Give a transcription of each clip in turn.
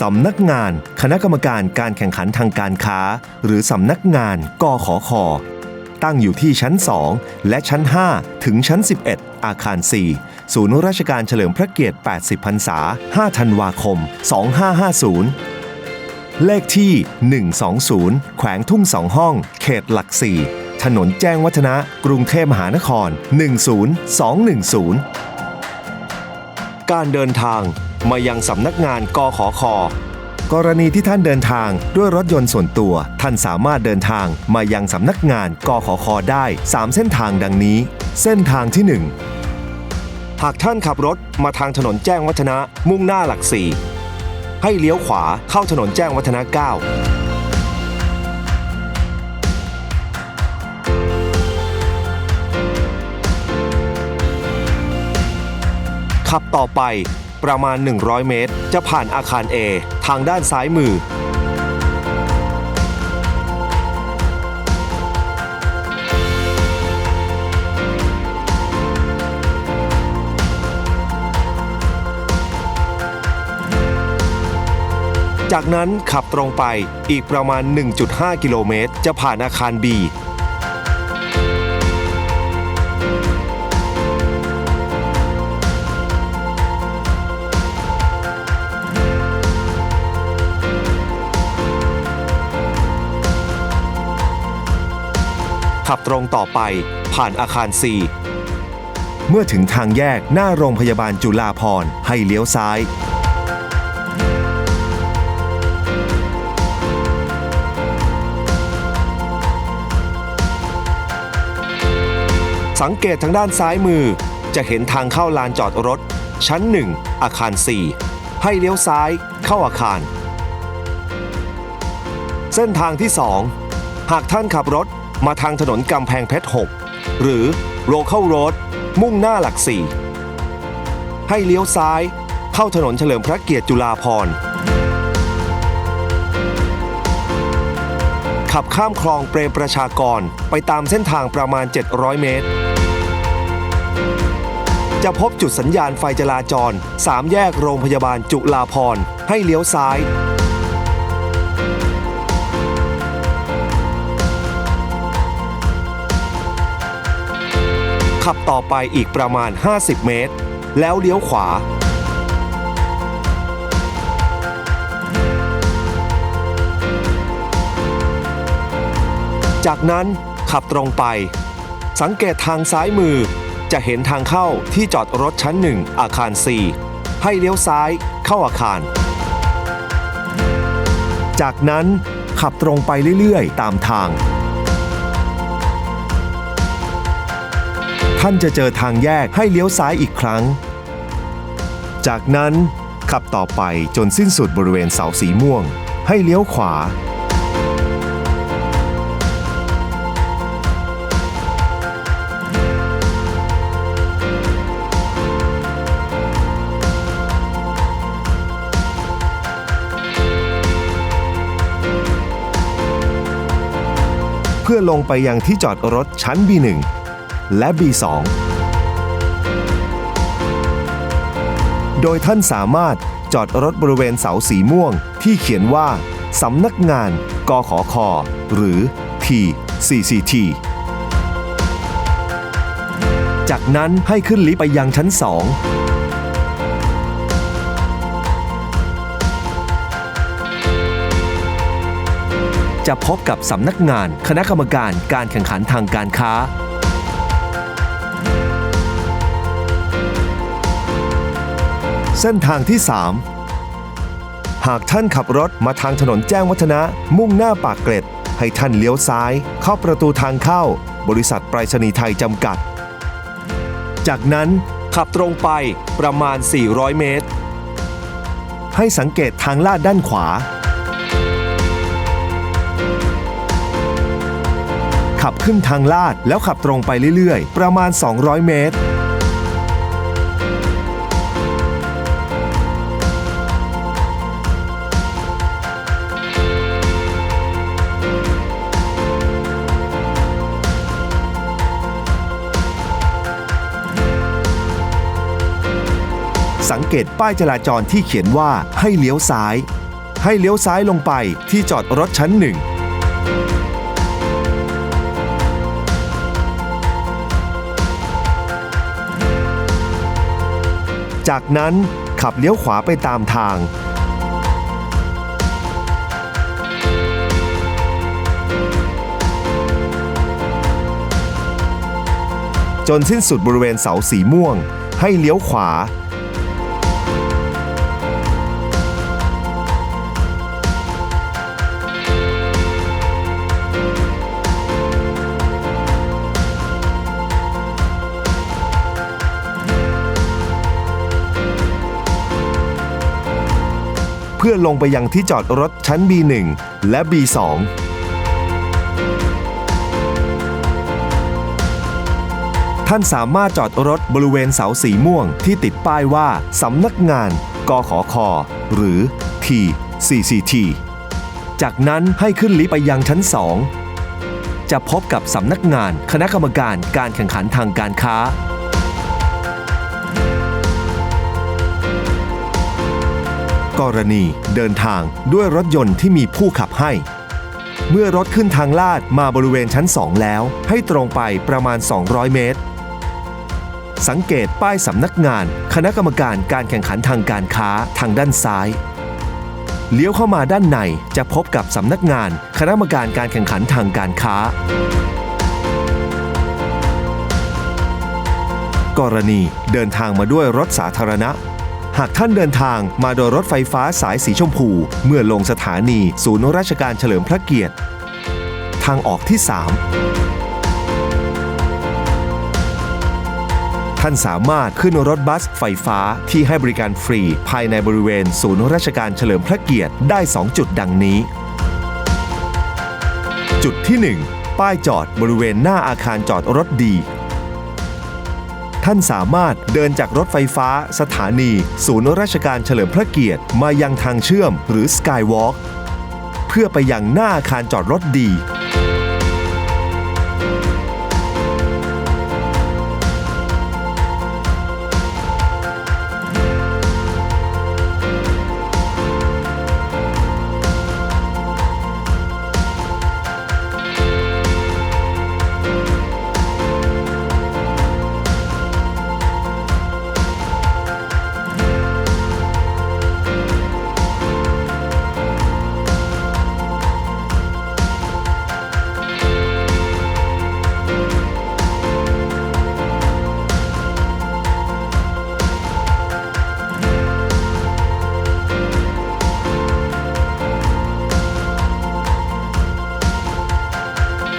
สำนักงานคณะกรรมการการแข่งขันทางการค้า หรือสำนักงานกขอคตั้งอยู่ที่ชั้น 2 และชั้น 5 ถึงชั้น 11 อาคาร 4 ศูนย์ราชการเฉลิมพระเกียรติ 80 พรรษา 5 ธันวาคม 2550 เลขที่ 120 แขวงทุ่งสองห้อง เขตหลัก 4 ถนนแจ้งวัฒนะ กรุงเทพมหานคร 10210 การเดินทางมายังสำนักงานกขคกรณีที่ท่านเดินทางด้วยรถยนต์ส่วนตัว ท่านสามารถเดินทางมายังสำนักงานกขคได้ 3 เส้นทางดังนี้ เส้นทางที่ 1 หากท่านขับรถมาทางถนนแจ้งวัฒนะมุ่งหน้าหลักสี่ให้เลี้ยวขวาเข้าถนนแจ้งวัฒนะ9 ขับต่อไปประมาณ 100 เมตร จะผ่านอาคาร A ทางด้านซ้ายมือ จากนั้นขับตรงไปอีกประมาณ 1.5 กิโลเมตร จะผ่านอาคาร B ขับตรงต่อไปผ่านอาคาร4เมื่อถึงทางแยกหน้าโรงพยาบาลจุฬาภรณ์ให้เลี้ยวซ้าย สังเกตทางด้านซ้ายมือ จะเห็นทางเข้าลานจอดรถ ชั้น 1 อาคาร 4 ให้เลี้ยวซ้ายเข้าอาคาร เส้นทางที่ 2 หากท่านขับรถ มาทางถนนกำแพงเพชร 6 หรือ Local Road มุ่งหน้าหลัก4ให้เลี้ยวซ้ายเข้าถนนเฉลิมพระเกียรติจุฬาภรณ์ขับข้ามคลองเปรมประชากรไปตามเส้นทางประมาณ 700 เมตร จะพบจุดสัญญาณไฟจราจร 3 แยกโรงพยาบาลจุฬาภรณ์ให้เลี้ยวซ้าย ขับต่อไปอีกประมาณ 50 เมตร แล้วเลี้ยวขวา จากนั้นขับตรงไป สังเกตทางซ้ายมือ จะเห็นทางเข้าที่จอดรถชั้น1อาคาร 4 ให้เลี้ยวซ้ายเข้าอาคาร จากนั้นขับตรงไปเรื่อยๆ ตามทาง ท่านจะเจอทางแยกให้เลี้ยวซ้ายอีกครั้ง จากนั้นขับต่อไปจนสิ้นสุดบริเวณเสาสีม่วง ให้เลี้ยวขวา เพื่อลงไปยังที่จอดรถชั้น B1 และ B2 โดยท่านสามารถจอดรถบริเวณเสาสีม่วงที่เขียนว่า สำนักงานกขคหรือ TCCT จากนั้นให้ขึ้นลิฟต์ไปยังชั้น2จะพบกับสำนักงานคณะกรรมการการแข่งขันทางการค้า เส้นทางที่ 3 หากท่านขับรถมาทางถนนแจ้งวัฒนะมุ่งหน้าปากเกร็ด ให้ท่านเลี้ยวซ้าย เข้าประตูทางเข้า บริษัทไปรษณีย์ไทยจำกัด จากนั้นขับตรงไปประมาณ 400 เมตร ให้สังเกตทางลาดด้านขวา ขับขึ้นทางลาดแล้วขับตรงไปเรื่อยๆ ประมาณ 200 เมตร สังเกตป้ายจราจรที่เขียนว่าให้เลี้ยวซ้าย ให้เลี้ยวซ้ายลงไปที่จอดรถชั้นหนึ่งจากนั้นขับเลี้ยวขวาไปตามทาง จนสิ้นสุดบริเวณเสาสีม่วง ให้เลี้ยวขวา พื่อลงไปยังที่จอดรถชั้น B1 และ B2 ท่านสามารถจอดรถบริเวณเสาสีม่วงที่ติดป้ายว่าสำนักงานกขคหรือ TCCT จากนั้นให้ขึ้นลิฟต์ไปยังชั้น 2 จะพบกับสำนักงานคณะกรรมการการแข่งขันทางการค้า กรณีเดินทางด้วยรถยนต์ที่มีผู้ขับให้ เมื่อรถขึ้นทางลาดมาบริเวณชั้น 2 แล้ว ให้ตรงไปประมาณ 200 เมตร สังเกตป้ายสำนักงาน คณะกรรมการการแข่งขันทางการค้าทางด้านซ้าย เลี้ยวเข้ามาด้านในจะพบกับสำนักงาน คณะกรรมการการแข่งขันทางการค้ากรณีเดินทางมาด้วยรถสาธารณะ หากท่านเดินทางมาโดยรถไฟฟ้าสายสีชมพู เมื่อลงสถานีศูนย์ราชการเฉลิมพระเกียรติ ทางออกที่ 3 ท่านสามารถขึ้นรถบัสไฟฟ้าที่ให้บริการฟรี ภายในบริเวณศูนย์ราชการเฉลิมพระเกียรติได้ 2 จุดดังนี้ จุดที่ 1 ป้ายจอดบริเวณหน้าอาคารจอดรถดี ท่านสามารถเดินจากรถไฟฟ้า สถานี ศูนย์ราชการเฉลิมพระเกียรติ มายังทางเชื่อมหรือ Skywalk เพื่อไปยังหน้าอาคารจอดรถดี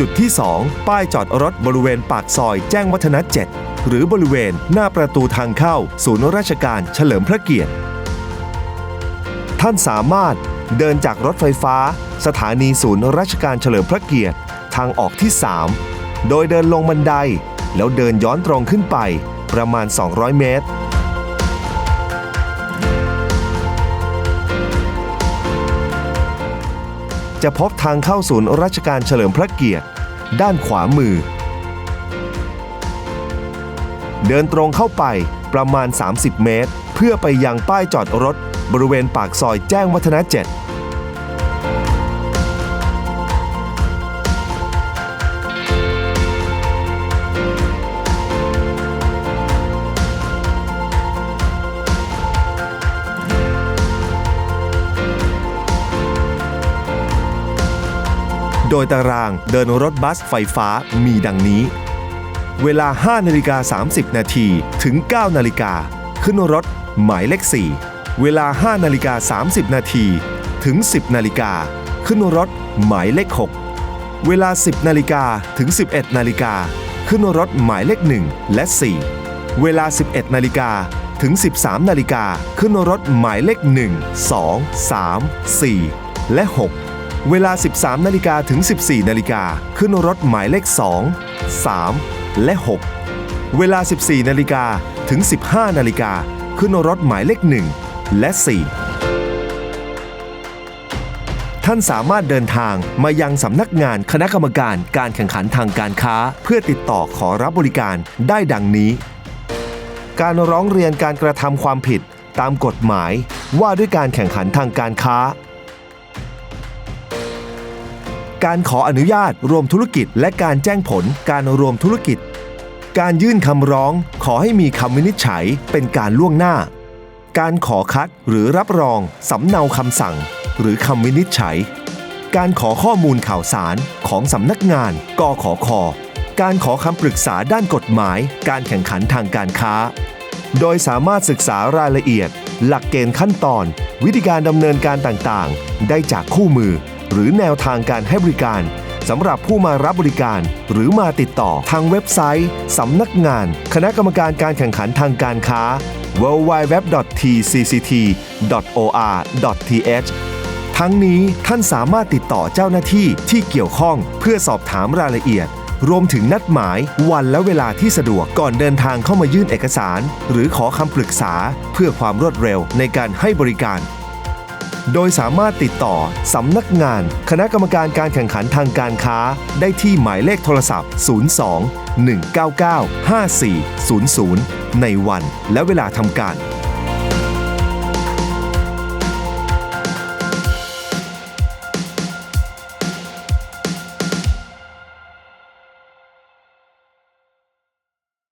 จุดที่ 2 ป้ายจอดรถบริเวณปากซอยแจ้งวัฒนะ7หรือบริเวณหน้าประตูทางเข้า ศูนย์ราชการเฉลิมพระเกียรติ ท่านสามารถเดินจากรถไฟฟ้า สถานีศูนย์ราชการเฉลิมพระเกียรติ ทางออกที่ 3 โดยเดินลงบันได แล้วเดินย้อนตรงขึ้นไปประมาณ 200 เมตร จะพบทางเข้าศูนย์ราชการเฉลิมพระเกียรติ ด้านขวามือ เดินตรงเข้าไปประมาณ 30 เมตร เพื่อไปยังป้ายจอดรถ บริเวณปากซอยแจ้งวัฒนะ7 โดยตารางเดินรถบัสไฟฟ้ามีดังนี้ เวลา 5 นาฬิกา 30 นาทีถึง 9 นาฬิกา ขึ้นรถหมายเลข 4 เวลา 5 นาฬิกา 30 นาทีถึง 10 นาฬิกา ขึ้นรถหมายเลข 6 เวลา 10 นาฬิกาถึง 11 นาฬิกา ขึ้นรถหมายเลข 1 และ 4 เวลา 11 นาฬิกาถึง 13 นาฬิกา ขึ้นรถหมายเลข 1 2 3 4 และ 6 เวลา 13 นาฬิกาถึง 14 นาฬิกาขึ้นรถหมายเลข 2 3 และ 6 เวลา 14 นาฬิกาถึง 15 นาฬิกาขึ้นรถหมายเลข 1 และ 4 ท่านสามารถเดินทางมายังสำนักงานคณะกรรมการการแข่งขันทางการค้า เพื่อติดต่อขอรับบริการได้ดังนี้ การร้องเรียนการกระทำความผิดตามกฎหมายว่าด้วยการแข่งขันทางการค้า การขออนุญาตรวมธุรกิจ และการแจ้งผลการรวมธุรกิจ การยื่นคำร้องขอให้มีคำวินิจฉัยเป็นการล่วงหน้า การขอคัดหรือรับรองสำเนาคำสั่ง หรือคำวินิจฉัย การขอข้อมูลข่าวสารของสำนักงานกขคการขอคำปรึกษาด้านกฎหมาย การแข่งขันทางการค้า โดยสามารถศึกษารายละเอียด หลักเกณฑ์ขั้นตอน วิธีการดำเนินการต่างๆ ได้จากคู่มือ หรือแนวทางการให้บริการสำหรับผู้มารับบริการหรือมาติดต่อทางเว็บไซต์ สำนักงาน คณะกรรมการการแข่งขันทางการค้า www.tcct.or.th ทั้งนี้ท่านสามารถติดต่อเจ้าหน้าที่ที่เกี่ยวข้องเพื่อสอบถามรายละเอียด รวมถึงนัดหมายวันและเวลาที่สะดวกก่อนเดินทางเข้ามายื่นเอกสาร หรือขอคำปรึกษาเพื่อความรวดเร็วในการให้บริการ โดยสามารถติดต่อสำนักงาน คณะกรรมการการแข่งขันทางการค้า ได้ที่หมายเลขโทรศัพท์ 02 199 5400 ในวันและเวลาทำการ